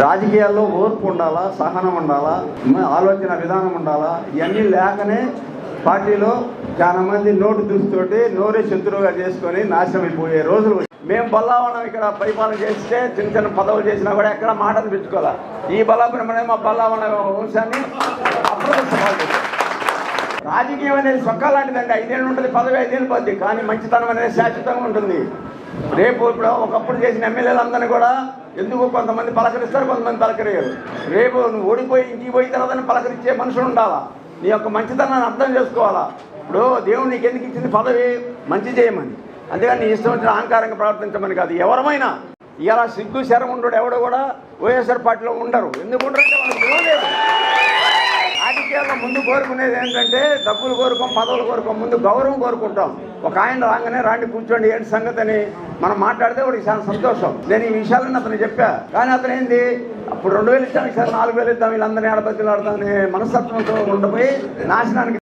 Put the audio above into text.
రాజకీయాల్లో ఓర్పు ఉండాలా సహనం ఉండాలా ఆలోచన విధానం ఉండాలా ఇవన్నీ లేకనే పార్టీలో చాలా మంది నోటు దుస్తుతోటి నోరే శత్రువుగా చేసుకొని నాశనం అయిపోయే రోజులు మేము బల్లావనం ఇక్కడ పరిపాలన చేస్తే చిన్న చిన్న పదవులు చేసినా కూడా ఎక్కడ మాటలు అనిపించుకోవాలా ఈ బల్లాపురం మా బల్లావన వంశాన్ని రాజకీయం అనేది సొక్క లాంటిదండి. ఐదేళ్ళు ఉంటుంది పదవి ఐదేళ్ళు పోద్ది. కానీ మంచితనం అనేది శాశ్వతంగా ఉంటుంది. రేపు ఇప్పుడు ఒకప్పుడు చేసిన ఎమ్మెల్యేలందరినీ కూడా ఎందుకు కొంతమంది పలకరిస్తారు కొంతమంది పలకరియరు? రేపు నువ్వు ఓడిపోయి ఇంటికి పోయిన తర్వాత పలకరించే మనుషులు ఉండాలా? నీ యొక్క మంచితనాన్ని అర్థం చేసుకోవాలా? ఇప్పుడు దేవుడు నీకు ఎందుకు ఇచ్చింది పదవి? మంచి చేయమని. అంతేగాని నీ ఇష్టం వచ్చిన అహంకారంగా ప్రవర్తించమని కాదు. ఎవరమైనా ఇలా సిగ్గు శరం ఉండడు ఎవడు కూడా వైఎస్ఆర్ పార్టీలో ఉండరు. ఎందుకు ఉండరు రాజకీయాల్లో ముందు కోరుకునేది ఏంటంటే డబ్బులు కోరుకోం పదవులు కోరుకోం ముందు గౌరవం కోరుకుంటాం. ఒక ఆయన రాగానే రాండి కూర్చోండి ఏంటి సంగతి అని మనం మాట్లాడితే వాడికి చాలా సంతోషం. నేను ఈ విషయాలను అతను చెప్పా. కానీ అతను ఏంది? అప్పుడు రెండు వేలు ఇస్తాం ఈసారి నాలుగు వేలు ఇద్దాం వీళ్ళందరినీ ఆడపత్రులు అనే మనస్తత్వంతో ఉండిపోయి నాశనానికి